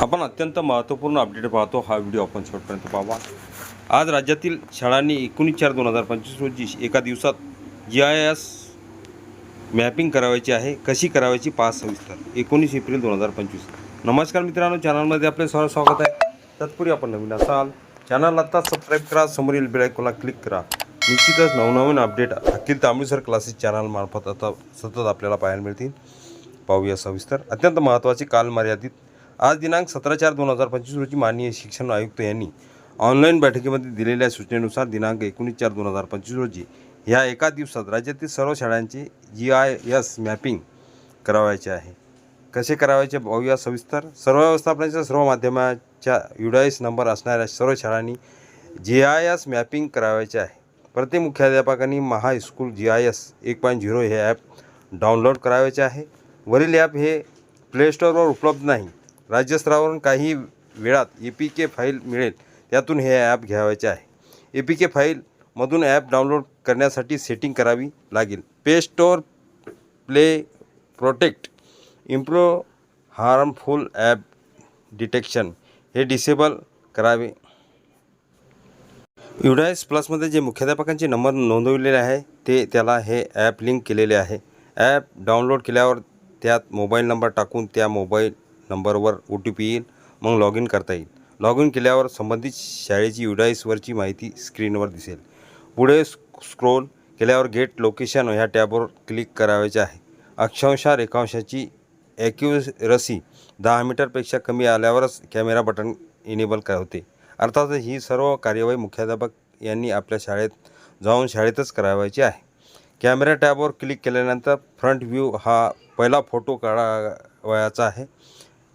आपण अत्यंत महत्त्वपूर्ण अपडेट पाहतो. हा व्हिडिओ आपण शेवटपर्यंत पाहावा. आज राज्यातील शाळांनी एकोणीस चार दोन हजार पंचवीस रोजी एका दिवसात जी आय एस मॅपिंग करावायची आहे. कशी करावायची? पाच सविस्तर. एकोणीस एप्रिल दोन हजार पंचवीस. नमस्कार मित्रांनो. चॅनलमध्ये आपले सर्व स्वागत आहे. तत्पूर्वी आपण नवीन असाल चॅनल आत्ता सबस्क्राईब करा. समोरील बेलायकोला क्लिक करा. निश्चितच नवनवीन अपडेट अखिल तांबळीसर क्लासेस चॅनलमार्फत आता सतत आपल्याला पाहायला मिळतील. पाहूया सविस्तर. अत्यंत महत्त्वाची कालमर्यादित आज दिनांक सतरा चार दोन हजार पंचवीस रोजी माननीय शिक्षण आयुक्त यांनी ऑनलाईन बैठकीमध्ये दिलेल्या सूचनेनुसार दिनांक एकोणीस चार दोन हजार पंचवीस रोजी ह्या एका दिवसात राज्यातील सर्व शाळांची जी आय एस मॅपिंग करावायचे आहे. कसे करावायचे पाहूया. सविस्तर. सर्व व्यवस्थापनाच्या सर्व माध्यमाच्या युडाईस नंबर असणाऱ्या सर्व शाळांनी जी आय एस मॅपिंग करावायचे आहे. प्रत्येक मुख्याध्यापकांनी महास्कूल जी आय एस एक पॉईंट झिरो हे ॲप डाउनलोड करावायचे आहे. वरील ॲप हे प्ले स्टोअरवर उपलब्ध नाही. राज्यस्तरावरून काही वेळात ए पी के फाईल मिळेल. त्यातून हे ॲप घ्यावायचे आहे. ए पी के फाईलमधून ॲप डाउनलोड करण्यासाठी सेटिंग करावी लागेल. Play store play protect improve harmful app detection हे डिसेबल करावे. युडायस प्लसमध्ये जे मुख्याध्यापकांचे नंबर नोंदवलेले आहे ते त्याला हे ॲप लिंक केलेले आहे. ॲप डाउनलोड केल्यावर त्यात मोबाईल नंबर टाकून त्या मोबाईल नंबरवर ओ टी पी येईल मग लॉग इन करता येईल. लॉग इन केल्यावर संबंधित शाळेची युडाईसवरची माहिती स्क्रीनवर दिसेल. पुढे स्क्रोल केल्यावर गेट लोकेशन ह्या टॅबवर क्लिक करावायचे आहे. अक्षांशा रेखांशाची ॲक्युरसी दहा मीटरपेक्षा कमी आल्यावरच कॅमेरा बटन इनेबल कर होते. अर्थातच ही सर्व कार्यवाही मुख्याध्यापक यांनी आपल्या शाळेत जाऊन शाळेतच करावायची आहे. कॅमेरा टॅबवर क्लिक केल्यानंतर फ्रंट व्ह्यू हा पहिला फोटो काढावयाचा आहे.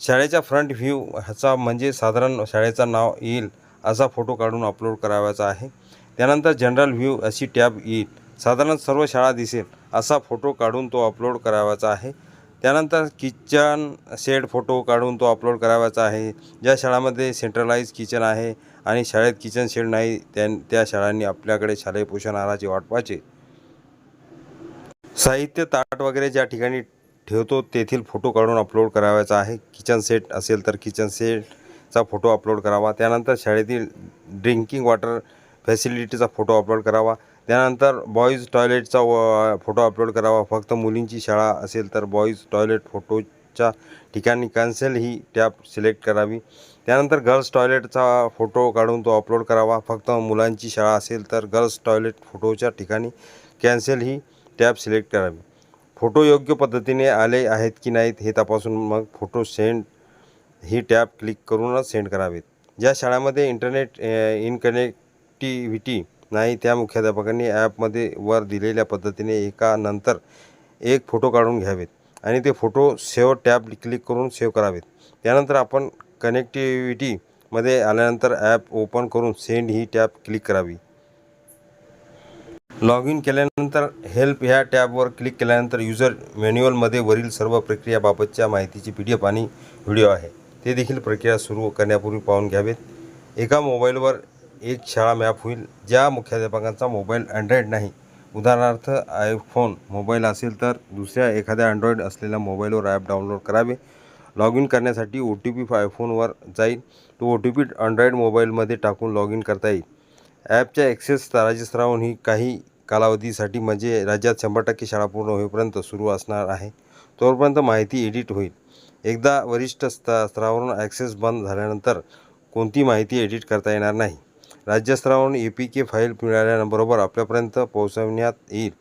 शाळेच्या फ्रंट व्ह्यू ह्याचा म्हणजे साधारण शाळेचं नाव येईल असा फोटो काढून अपलोड करावायचा आहे. त्यानंतर जनरल व्ह्यू अशी टॅब येईल. साधारण सर्व शाळा दिसेल असा फोटो काढून तो अपलोड करावायचा आहे. त्यानंतर किचन शेड फोटो काढून तो अपलोड करावायचा आहे. ज्या शाळामध्ये सेंट्रलाइज किचन आहे आणि शाळेत किचन शेड नाही त्या त्या शाळांनी आपल्याकडे शालेय पोषण आहाराची वाट पाहायची. साहित्य ताट वगैरे ज्या ठिकाणी ठेवतो तेथील फोटो काढून अपलोड करावायचा आहे. किचन सेट असेल तर किचन सेटचा फोटो अपलोड करावा. त्यानंतर शाळेतील ड्रिंकिंग वॉटर फॅसिलिटीचा फोटो अपलोड करावा. त्यानंतर बॉईज टॉयलेटचा व फोटो अपलोड करावा. फक्त मुलींची शाळा असेल तर बॉईज टॉयलेट फोटोच्या ठिकाणी कॅन्सल ही टॅब सिलेक्ट करावी. त्यानंतर गर्ल्स टॉयलेटचा फोटो काढून तो अपलोड करावा. फक्त मुलांची शाळा असेल तर गर्ल्स टॉयलेट फोटोच्या ठिकाणी कॅन्सल ही टॅब सिलेक्ट करावी. फोटो योग्य पद्धतीने आले आहेत की नाहीत हे तपासून मग फोटो सेंड ही टॅब क्लिक करूनच सेंड करावेत. ज्या शाळामध्ये इंटरनेट इन कनेक्टिव्हिटी नाही त्या मुख्याध्यापकांनी ॲपमध्ये वर दिलेल्या पद्धतीने एका नंतर एक फोटो काढून घ्यावेत आणि ते फोटो सेव्ह टॅब क्लिक करून सेव्ह करावेत. त्यानंतर आपण कनेक्टिव्हिटीमध्ये आल्यानंतर ॲप ओपन करून सेंड ही टॅब क्लिक करावी. लॉग इन केल्यानंतर हेल्प ह्या टॅबवर क्लिक केल्यानंतर युजर मॅन्युअलमध्ये वरील सर्व प्रक्रियाबाबतच्या माहितीची पी डी एफ आणि व्हिडिओ आहे. ते देखील प्रक्रिया सुरू करण्यापूर्वी पाहून घ्यावेत. एका मोबाईलवर एक शाळा मॅप होईल ज्या मुख्याध्यापकांचा मोबाईल अँड्रॉईड नाही. उदाहरणार्थ आयफोन मोबाईल असेल तर दुसऱ्या एखाद्या अँड्रॉईड असलेल्या मोबाईलवर ॲप डाउनलोड करावे. लॉग इन करण्यासाठी ओ टी पी आयफोनवर जाईल. तो ओ टी पी अँड्रॉईड मोबाईलमध्ये टाकून लॉग इन करता येईल. ॲपच्या ॲक्सेस राज्यस्तरावरून ही काही कालावधीसाठी म्हणजे राज्यात शंभर टक्के शाळा पूर्ण होईपर्यंत सुरू असणार आहे. तोपर्यंत माहिती एडिट होईल. एकदा वरिष्ठ स्त स्तरावरून ॲक्सेस बंद झाल्यानंतर कोणती माहिती एडिट करता येणार नाही? राज्यस्तरावरून ए पी के फाईल मिळाल्याबरोबर आपल्यापर्यंत पोहोचवण्यात येईल.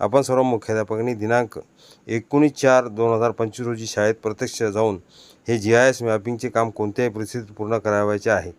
आपण सर्व मुख्याध्यापकांनी दिनांक एकोणीस चार दोन हजार पंचवीस रोजी शाळेत प्रत्यक्ष जाऊन हे जी आय एस मॅपिंगचे काम कोणत्याही परिस्थितीत पूर्ण करावायचे आहे.